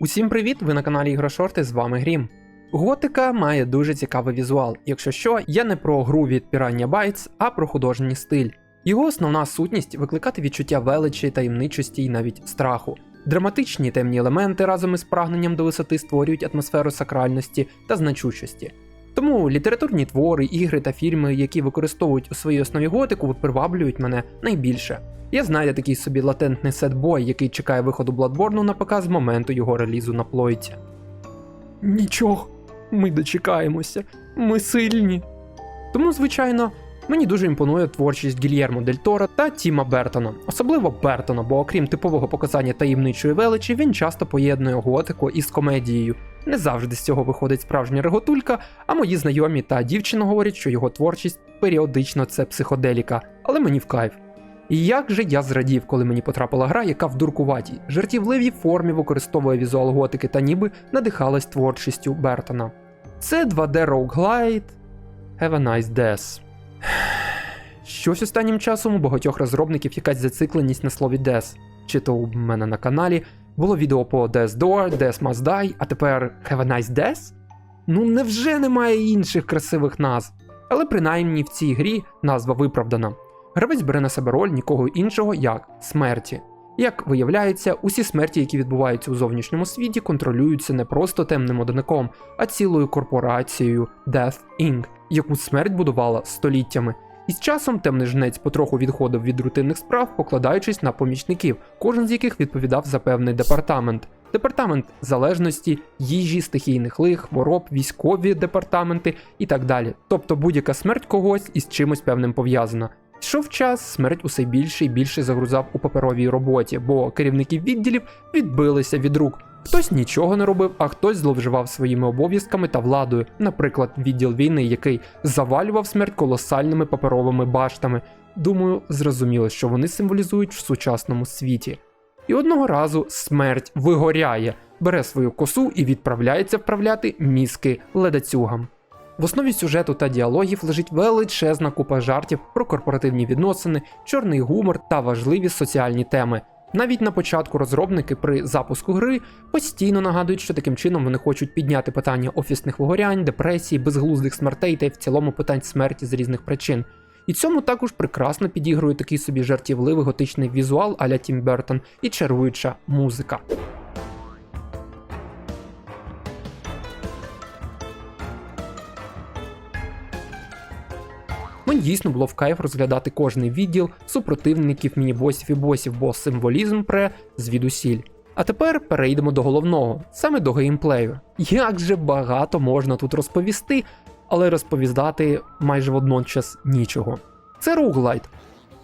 Усім привіт! Ви на каналі Ігрошорти, з вами Грім. Готика має дуже цікавий візуал. Якщо що, я не про гру від Piranha Bytes, а про художній стиль. Його основна сутність викликати відчуття величі, таємничості і навіть страху. Драматичні темні елементи разом із прагненням до висоти створюють атмосферу сакральності та значущості. Тому літературні твори, ігри та фільми, які використовують у своїй основі готику, приваблюють мене найбільше. Я знайду такий собі латентний сетбой, який чекає виходу Bloodborne на ПК з моменту його релізу на плойці. Нічого, ми дочекаємося, ми сильні. Тому, звичайно, мені дуже імпонує творчість Гільєрмо Дель Торо та Тіма Бертона, особливо Бертона, бо окрім типового показання таємничої величі, він часто поєднує готику із комедією. Не завжди з цього виходить справжня реготулька, а мої знайомі та дівчина говорять, що його творчість періодично це психоделіка, але мені в кайф. І як же я зрадів, коли мені потрапила гра, яка в дуркуватій, жартівливій формі використовує візуал готики та ніби надихалась творчістю Бертона. Це 2D roguelite Have a nice death. Щось останнім часом у багатьох розробників якась зацикленість на слові DES. Чи то у мене на каналі було відео по Death Door, Death Must Die, а тепер Have a nice death? Ну невже немає інших красивих назв? Але принаймні в цій грі назва виправдана. Гравець бере на себе роль нікого іншого як смерті. Як виявляється, усі смерті, які відбуваються у зовнішньому світі, контролюються не просто темним одиником, а цілою корпорацією Death Inc., яку смерть будувала століттями. І з часом темний жнець потроху відходив від рутинних справ, покладаючись на помічників, кожен з яких відповідав за певний департамент. Департамент залежності, їжі, стихійних лих, хвороб, військові департаменти і так далі. Тобто будь-яка смерть когось із чимось певним пов'язана. Йшов час, смерть усе більше і більше загрузав у паперовій роботі, бо керівники відділів відбилися від рук. Хтось нічого не робив, а хтось зловживав своїми обов'язками та владою, наприклад, відділ війни, який завалював смерть колосальними паперовими баштами. Думаю, зрозуміло, що вони символізують в сучасному світі. І одного разу смерть вигоряє, бере свою косу і відправляється вправляти мізки ледацюгам. В основі сюжету та діалогів лежить величезна купа жартів про корпоративні відносини, чорний гумор та важливі соціальні теми. Навіть на початку розробники при запуску гри постійно нагадують, що таким чином вони хочуть підняти питання офісних вигорянь, депресії, безглуздих смертей та й в цілому питань смерті з різних причин. І цьому також прекрасно підігрує такий собі жартівливий готичний візуал аля Тім Бертон і чаруюча музика. Мені дійсно було в кайф розглядати кожний відділ супротивників, міні-босів і босів, бо символізм пре звідусіль. А тепер перейдемо до головного, саме до геймплею. Як же багато можна тут розповісти, але розповідати майже водночас нічого. Це роуглайт.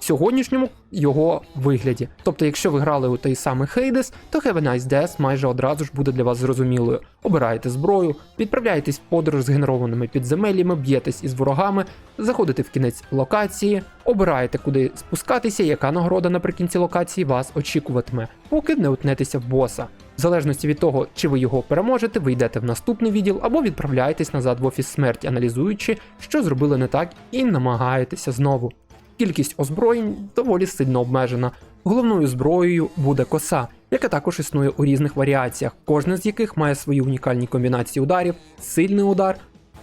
Сьогоднішньому його вигляді. Тобто, якщо ви грали у той самий Hades, то Have a Nice Death майже одразу ж буде для вас зрозумілою. Обираєте зброю, відправляєтесь в подорож з генерованими підземеллями, б'єтесь із ворогами, заходите в кінець локації, обираєте, куди спускатися, яка нагорода наприкінці локації вас очікуватиме, поки не утнетеся в боса. В залежності від того, чи ви його переможете, ви йдете в наступний відділ або відправляєтесь назад в офіс смерті, аналізуючи, що зробили не так, і намагаєтеся знову. Кількість озброєнь доволі сильно обмежена. Головною зброєю буде коса, яка також існує у різних варіаціях, кожна з яких має свої унікальні комбінації ударів, сильний удар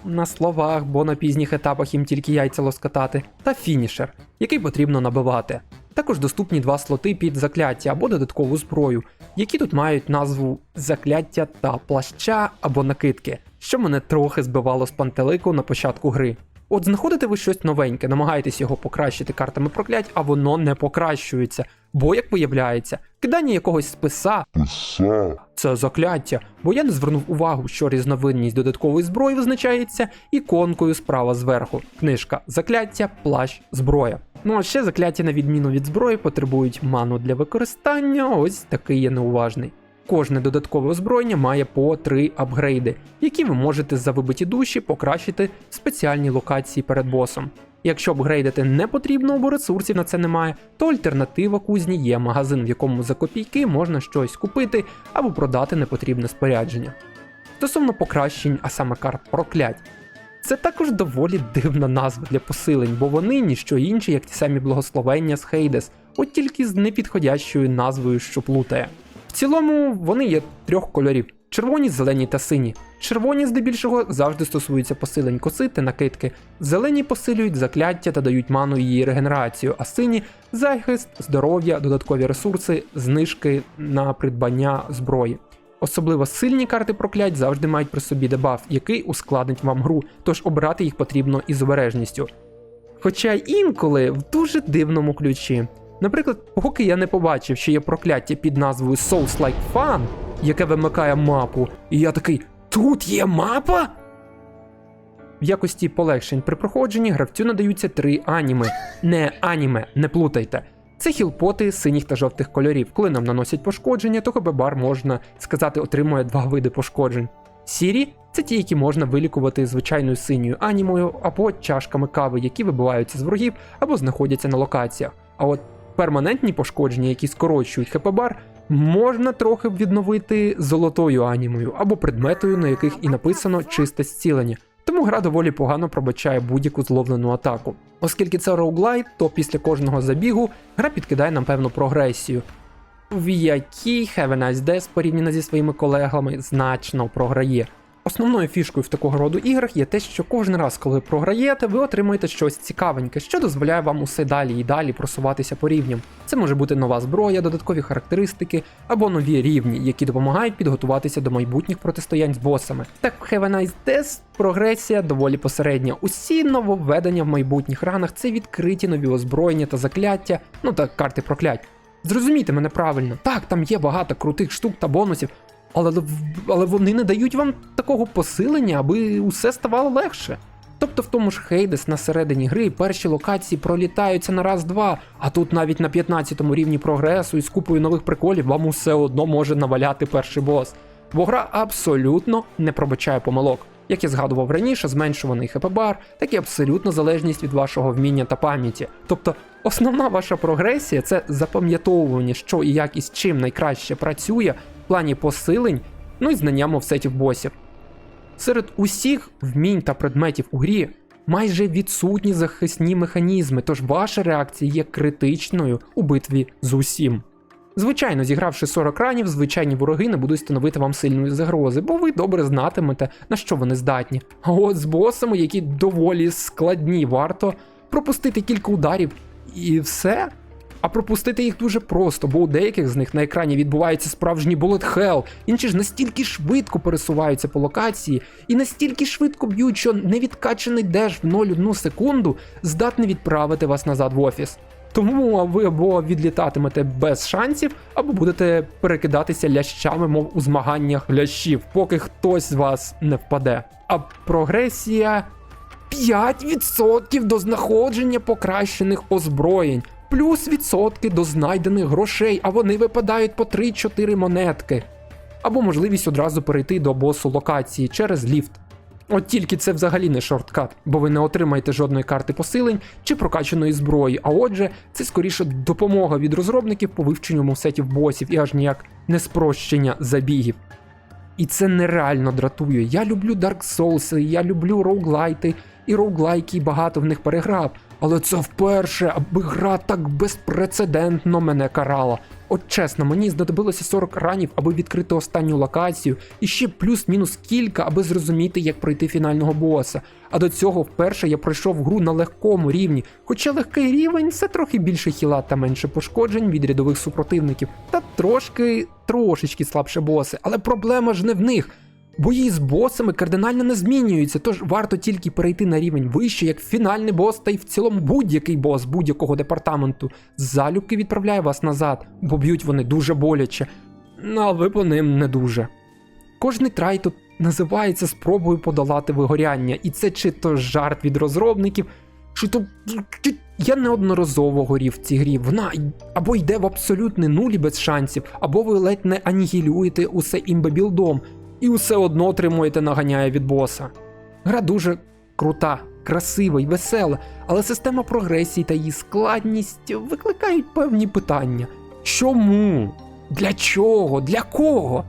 на словах, бо на пізніх етапах їм тільки яйця лоскотати, та фінішер, який потрібно набивати. Також доступні два слоти під закляття або додаткову зброю, які тут мають назву закляття та плаща або накидки, що мене трохи збивало з пантелику на початку гри. От знаходите ви щось новеньке, намагаєтесь його покращити картами проклять, а воно не покращується. Бо, як виявляється, кидання якогось списа це закляття, бо я не звернув увагу, що різновидність додаткової зброї визначається іконкою справа зверху. Книжка закляття, плащ, зброя. Ну а ще закляття, на відміну від зброї, потребують ману для використання. Ось такий я неуважний. Кожне додаткове озброєння має по три апгрейди, які ви можете за вибиті душі покращити в спеціальній локації перед босом. Якщо апгрейдити не потрібно або ресурсів на це немає, то альтернатива кузні є магазин, в якому за копійки можна щось купити або продати непотрібне спорядження. Стосовно покращень, а саме карт проклять, це також доволі дивна назва для посилень, бо вони ніщо інші, як ті самі благословення з Хейдес, от тільки з непідходящою назвою, що плутає. В цілому вони є трьох кольорів: червоні, зелені та сині. Червоні здебільшого завжди стосуються посилень коси та накидки. Зелені посилюють закляття та дають ману її регенерацію, а сині захист, здоров'я, додаткові ресурси, знижки на придбання зброї. Особливо сильні карти проклять завжди мають при собі дебаф, який ускладнить вам гру, тож обирати їх потрібно із обережністю. Хоча інколи в дуже дивному ключі. Наприклад, поки я не побачив, що є прокляття під назвою Souls Like Fun, яке вимикає мапу, і я такий: тут є мапа? В якості полегшень при проходженні гравцю надаються три аніми. Не аніме, не плутайте. Це хілпоти синіх та жовтих кольорів. Коли нам наносять пошкодження, то ХБ-бар, можна сказати, отримує два види пошкоджень. Сірі це ті, які можна вилікувати звичайною синьою анімою або чашками кави, які вибиваються з ворогів або знаходяться на локаціях. А от перманентні пошкодження, які скорочують ХП-бар, можна трохи відновити золотою анімою або предметою, на яких і написано чисте зцілення. Тому гра доволі погано пробачає будь-яку зловлену атаку. Оскільки це роуглайт, то після кожного забігу гра підкидає нам певну прогресію, в якій Have a Death порівняно зі своїми колегами значно програє. Основною фішкою в такого роду іграх є те, що кожен раз, коли програєте, ви отримуєте щось цікавеньке, що дозволяє вам усе далі і далі просуватися по рівням. Це може бути нова зброя, додаткові характеристики або нові рівні, які допомагають підготуватися до майбутніх протистоянь з босами. Так в Have a Nice Death прогресія доволі посередня. Усі нововведення в майбутніх ранах це відкриті нові озброєння та закляття, ну та карти проклять. Зрозумійте мене правильно, так, там є багато крутих штук та бонусів, але, але вони не дають вам такого посилення, аби усе ставало легше. Тобто в тому ж Хейдес на середині гри перші локації пролітаються на раз-два, а тут навіть на 15-му рівні прогресу і з купою нових приколів вам усе одно може наваляти перший бос. Бо гра абсолютно не пробачає помилок. Як я згадував раніше, зменшуваний хп-бар, так і абсолютна залежність від вашого вміння та пам'яті. Тобто, основна ваша прогресія це запам'ятовування, що і як і з чим найкраще працює плані посилень, ну і знання мовсетів босів. Серед усіх вмінь та предметів у грі майже відсутні захисні механізми, тож ваша реакція є критичною у битві з усім. Звичайно, зігравши 40 ранів, звичайні вороги не будуть становити вам сильної загрози, бо ви добре знатимете, на що вони здатні. А от з босами, які доволі складні, варто пропустити кілька ударів і все. А пропустити їх дуже просто, бо у деяких з них на екрані відбувається справжній bullet hell, інші ж настільки швидко пересуваються по локації і настільки швидко б'ють, що невідкачений деш в 0,1 секунду здатний відправити вас назад в офіс. Тому ви або відлітатимете без шансів, або будете перекидатися лящами, мов у змаганнях лящів, поки хтось з вас не впаде. А прогресія 5% до знаходження покращених озброєнь, плюс відсотки до знайдених грошей, а вони випадають по 3-4 монетки. Або можливість одразу перейти до босу локації через ліфт. От тільки це взагалі не шорткат, бо ви не отримаєте жодної карти посилень чи прокачаної зброї. А отже, це скоріше допомога від розробників по вивченню мовсетів босів і аж ніяк не спрощення забігів. І це нереально дратує. Я люблю Dark Souls, я люблю роуглайти і роуглайки, і багато в них переграв. Але це вперше, аби гра так безпрецедентно мене карала. От чесно, мені знадобилося 40 ранів, аби відкрити останню локацію, і ще плюс-мінус кілька, аби зрозуміти, як пройти фінального боса. А до цього вперше я пройшов гру на легкому рівні, хоча легкий рівень це трохи більше хіла та менше пошкоджень від рядових супротивників, та трошки трошечки слабше боси. Але проблема ж не в них. Бої з босами кардинально не змінюються, тож варто тільки перейти на рівень вище, як фінальний бос, та й в цілому будь-який бос будь-якого департаменту залюбки відправляє вас назад, бо б'ють вони дуже боляче, ну, а ви по ним не дуже. Кожний трай тут називається спробою подолати вигоряння, і це чи то жарт від розробників, чи то я неодноразово горів в цій грі. Вона або йде в абсолютний нулі без шансів, або ви ледь не анігілюєте усе імбебілдом, і усе одно отримуєте наганяє від боса. Гра дуже крута, красива і весела, але система прогресії та її складність викликають певні питання. Чому? Для чого? Для кого?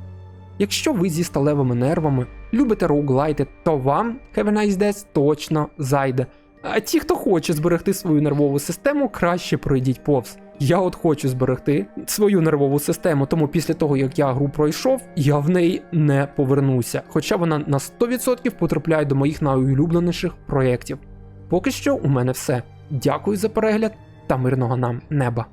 Якщо ви зі сталевими нервами любите роуглайти, то вам Have a Nice Death точно зайде. А ті, хто хоче зберегти свою нервову систему, краще пройдіть повз. Я от хочу зберегти свою нервову систему, тому після того як я гру пройшов, я в неї не повернуся. Хоча вона на 100% потрапляє до моїх найулюбленіших проєктів. Поки що у мене все. Дякую за перегляд та мирного нам неба.